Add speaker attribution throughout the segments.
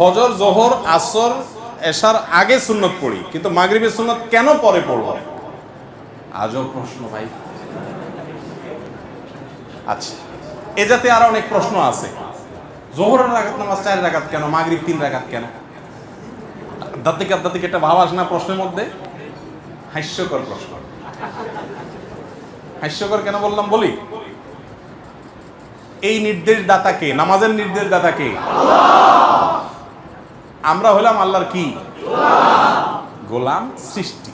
Speaker 1: ফজর, জোহর, আসর, এশার আগে সুন্নত পড়ি, কিন্তু মাগরিবের সুন্নত কেন পরে পড়ব? আজও প্রশ্ন ভাই। আচ্ছা এ জাতে আরও অনেক প্রশ্ন আছে। জোহরের রাগাত নামাজ চার রাগাত কেন, মাগরিব তিন রাগাত কেন? আধ্যাত্মিক আধ্যাত্মিক একটা ভাব আসে না প্রশ্নের মধ্যে? হাস্যকর প্রশ্ন। হাস্যকর কেন বললাম বলি? এই নির্দেশ দাতাকে নামাজের নির্দেশ দাতাকে আমরা হলাম আল্লাহর কি? গোলাম সৃষ্টি।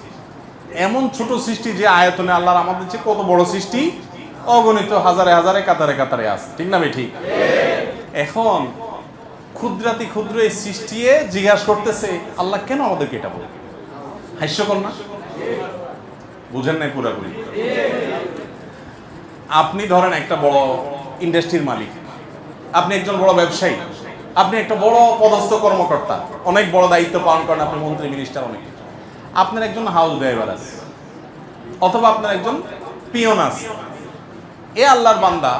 Speaker 1: এমন ছোট সৃষ্টি যে আয়তনে আল্লাহর আমাদের চেয়ে কত বড় সৃষ্টি? অগণিত হাজারে হাজারে, কাতারে কাতারে আছে। ঠিক না ঠিক এখন ক্ষুদ্রাতি ক্ষুদ্র এই সৃষ্টিয়ে জিজ্ঞাসা করতেছে, আল্লাহ কেন আমাদেরকে এটা বলে? হাস্যকর না? বুঝেন নাই পুরাপুরি। আপনি ধরেন একটা বড় ইন্ডাস্ট্রির মালিক। আপনি একজন বড় ব্যবসায়ী। আপনি একটা বড় পদস্থ কর্মকর্তা। অনেক বড় দায়িত্ব পালন করেন আপনি মন্ত্রী মিনিস্টার অনেক। আপনার একজন হাউস ড্রাইভার আছে, অথবা আপনার একজন পিয়ন আছে। এ আল্লাহর বান্দা,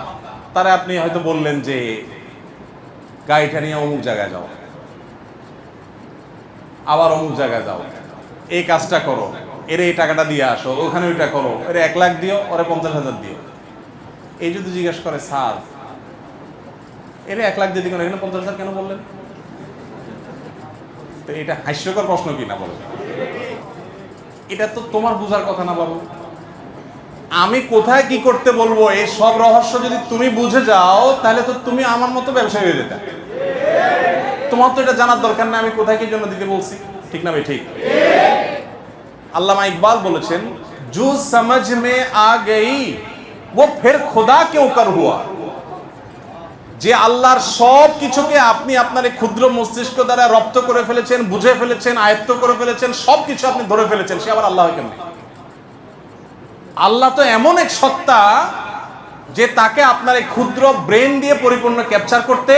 Speaker 1: তারা আপনি হয়তো বললেন যে, গাড়িটা নিয়ে অমুক জায়গায় যাও, আবার অমুক জায়গায় যাও, এই কাজটা করো, এর এই টাকাটা দিয়ে আসো, ওখানে ওইটা করো, এর এক লাখ দিও, ওরে পঞ্চাশ হাজার দিও। এই যদি জিজ্ঞেস করে, স্যার এটা এক লাখ দিয়ে দিবেন, এখানে পঞ্চাশ হাজার কেন বললেন? তো এটা হাস্যকর প্রশ্ন কি না বলো? এটা তো তোমার বুঝার কথা না বাবু। আমি কোথায় কি করতে বলব এই সব রহস্য যদি তুমি বুঝে যাও, তাহলে তো তুমি আমার মতো ব্যবসায়ী হয়ে যেতে। তোমার তো এটা জানার দরকার না, আমি কোথায় কি জন্য দিতে বলছি? ঠিক না ভাই, ঠিক? আল্লামা ইকবাল বলেছেন জু সমঝ মে আ গই, ও ফের খোদা কেউ কার হুয়া। যে আল্লাহর সব কিছুকে আপনি আপনার এই ক্ষুদ্র মস্তিষ্ক দ্বারা রপ্ত করে ফেলেছেন, বুঝে ফেলেছেন, আয়ত্ত করে ফেলেছেন সব কিছু আপনি ধরে ফেলেছেন, সে আবার আল্লাহ কেমনি? আল্লাহ তো এমন এক সত্তা যে তাকে আপনার এই ক্ষুদ্র ব্রেন দিয়ে পরিপূর্ণ ক্যাপচার করতে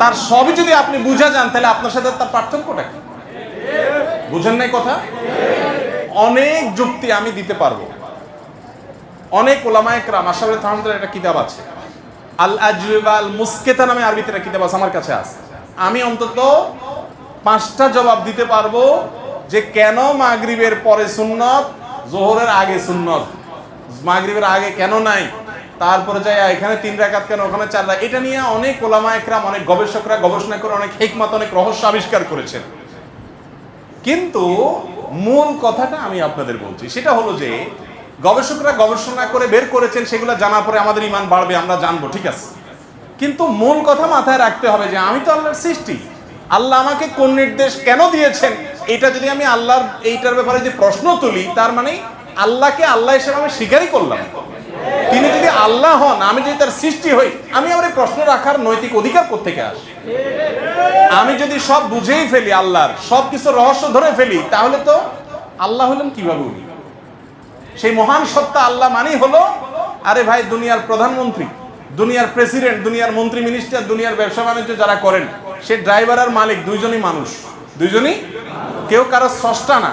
Speaker 1: তার সবই যদি আপনি বুঝে যান, তাহলে আপনার সাথে তার পার্থক্যটা কি? বুঝেন নাই কথা? অনেক যুক্তি আমি দিতে পারব। অনেক ওলামায়ক রাম আশাফের থামদের একটা কিতাব আছে। আল আজরিবা আল মুস্কেতা নামে আরবিতে একটা কিতাব আছে, আমার কাছে আছে। আমি অন্তত পাঁচটা জবাব দিতে পারব যে কেন মাগরিবের পরে সুন্নত, জোহরের আগে সুন্নত। মাগরিবের আগে কেন নাই? তারপরে যাই এখানে তিন রাকাত কেন, ওখানে চার রাকাত? এটা নিয়ে অনেক ওলামা একরাম, অনেক গবেষকরা গবেষণা করে, অনেক হেকমত, অনেক রহস্য আবিষ্কার করেছেন। কিন্তু মূল কথাটা আমি আপনাদের বলছি, সেটা হলো যে গবেষকরা গবেষণা করে বের করেছেন, সেগুলো জানার পরে আমাদের ইমান বাড়বে, আমরা জানব, ঠিক আছে? কিন্তু মূল কথা মাথায় রাখতে হবে যে, আমি তো আল্লাহর সৃষ্টি। আল্লাহ আমাকে কোন নির্দেশ কেন দিয়েছেন? এটা যদি আমি আল্লাহর, এইটার ব্যাপারে যে প্রশ্ন তুলি, তার মানে আল্লাহকে আল্লাহ হিসেবে আমি স্বীকারই করলাম। তিনি যদি আল্লাহ হন, আমি যদি তার সৃষ্টি হই, আমি আমার এই প্রশ্ন রাখার নৈতিক অধিকার কোথেকে আসে? আমি যদি সব বুঝেই ফেলি আল্লাহর সব কিছু রহস্য ধরে ফেলি, তাহলে তো আল্লাহ হলেন কীভাবে উনি? সেই মহান সত্তা আল্লাহ মানেই হলো, আরে ভাই, দুনিয়ার প্রধানমন্ত্রী, দুনিয়ার প্রেসিডেন্ট দুনিয়ার মন্ত্রী মিনিস্টার দুনিয়ার ব্যবসা বাণিজ্য যারা করেন, সে ড্রাইভার আর মালিক, দুইজনই মানুষ। দুইজনই? কেউ কারও স্রষ্টা না।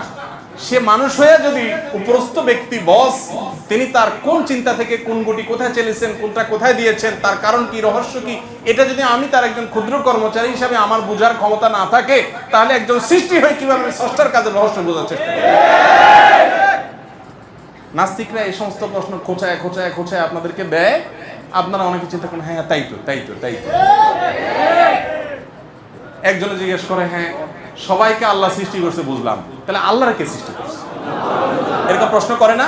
Speaker 1: সে মানুষ হয়ে যদি উপরস্থ ব্যক্তি বস তিনি তার কোন চিন্তা থেকে কোন গুটি কোথায় চলেছেন, কোনটা কোথায় দিয়েছেন, তার কারণ কি, রহস্য কি, এটা যদি আমি তার একজন ক্ষুদ্র কর্মচারী হিসাবে আমার বোঝার ক্ষমতা না থাকে, তাহলে একজন সৃষ্টি হয়ে কীভাবে স্রষ্টার কাজে রহস্য বোঝার চেষ্টা নাস্তিকরা এই সমস্ত প্রশ্ন খোঁচায় খোঁচায় খোঁচায় আপনাদেরকে দেয়। আপনারা অনেকে চিন্তা করেন হ্যাঁ তাই তো তাই তো তাই তো। একজনে জিজ্ঞেস করে হ্যাঁ সবাইকে আল্লাহ সৃষ্টি করছে বুঝলাম। তাহলে আল্লাহর কে সৃষ্টি করছে? এরকম প্রশ্ন করে না?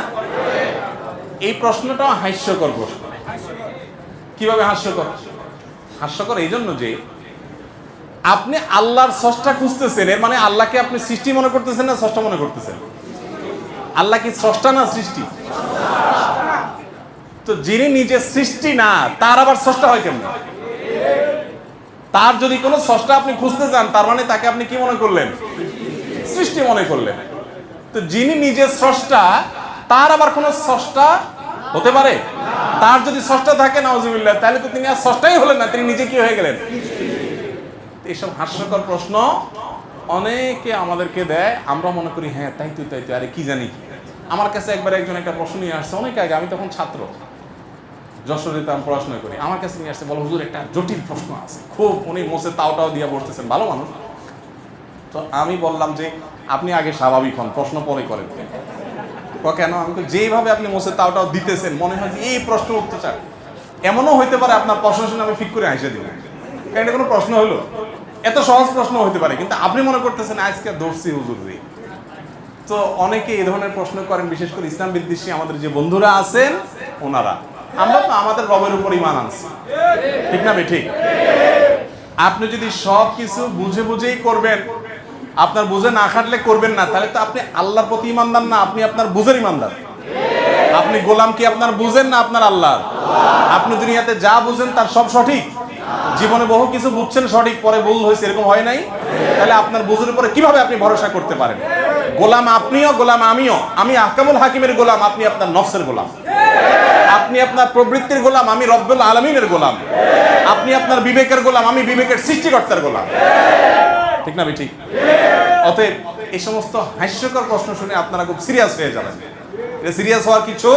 Speaker 1: এই প্রশ্নটা হাস্যকর প্রশ্ন। কীভাবে হাস্যকর? হাস্যকর এই জন্য যে, আপনি আল্লাহর স্রষ্টা খুঁজতেছেন, এর মানে আল্লাহকে আপনি সৃষ্টি মনে করতেছেন না স্রষ্টা মনে করতেছেন? আল্লাহ কি স্রষ্টা না সৃষ্টি? তো যিনি নিজে সৃষ্টি না, তার আবার স্রষ্টা হয় কেমন? তার যদি কোনো স্রষ্টা আপনি খুঁজতে চান তার মানে তাকে আপনি কি মনে করলেন? সৃষ্টি মনে করলেন। তো যিনি নিজে স্রষ্টা, তার আবার কোনো স্রষ্টা হতে পারে? তার যদি স্রষ্টা থাকে, নাউজুবিল্লাহ, তাহলে তো তিনি আর স্রষ্টাই হলেন না, তিনি নিজে কি হয়ে গেলেন? এইসব হাস্যকর প্রশ্ন অনেকে আমাদেরকে দেয়, আমরা মনে করি হ্যাঁ তাই তো তাই তো আরে কি জানি? আমার কাছে একবার একজন একটা প্রশ্ন নিয়ে আসছে, অনেক আগে, আমি তখন ছাত্র। যশোরে তো আমি পড়াশোনা করি। আমার কাছে নিয়ে আসছে, বলো হুজুর, একটা জটিল প্রশ্ন আছে। খুব উনি মোসে তাওটাও দিয়ে বসতেছেন, ভালো মানুষ। তো আমি বললাম যে, আপনি আগে স্বাভাবিক হন, প্রশ্ন পরে করেন। কেন? আমি তো যেইভাবে আপনি মোসে তাওটাও দিতেছেন, মনে হয় যে এই প্রশ্ন উঠতে চান। এমনও হইতে পারে আপনার প্রশ্ন শুনে আমি ঠিক করে হাসে দিব কারণ এটা কোনো প্রশ্ন হলো এত সহজ প্রশ্ন হতে পারে, কিন্তু আপনি মনে করতেছেন আজকে দর্শি হুজুর তো অনেকে এই ধরনের প্রশ্ন করেন, বিশেষ করে ইসলাম বিদ্বেষী আমাদের যে বন্ধুরা আছেন, ওনারা। আমরা তো আমাদের রবের উপর ইমান আনছি। ঠিক না ঠিক? আপনি যদি সব কিছু বুঝে বুঝেই করবেন, আপনার বুঝে না খাটলে করবেন না, তাহলে তো আপনি আল্লাহর প্রতি ইমানদার না, আপনি আপনার বুঝের ইমানদার আপনি গোলাম কি আপনার বুঝেন না আপনার আল্লাহ আপনি দুনিয়াতে যা বুঝেন তার সব সঠিক। জীবনে বহু কিছু বুঝছেন, সঠিক পরে ভুল হয়েছে, এরকম হয় নাই? তাহলে আপনার বুঝের উপরে কীভাবে আপনি ভরসা করতে পারেন? গোলাম আপনিও, গোলাম আমিও। আমি আকামুল হাকিমের গোলাম, আপনি আপনার নফসের গোলাম। আপনি আপনার প্রবৃত্তির গোলাম, আমি রব্বুল আলমিনের গোলাম। আপনি আপনার বিবেকের গোলাম, আমি বিবেকের সৃষ্টিকর্তার গোলাম। ঠিক না ঠিক অতএব এই সমস্ত হাস্যকর প্রশ্ন শুনে আপনারা খুব সিরিয়াস হয়ে যাবেন। সিরিয়াস হওয়ার কিছু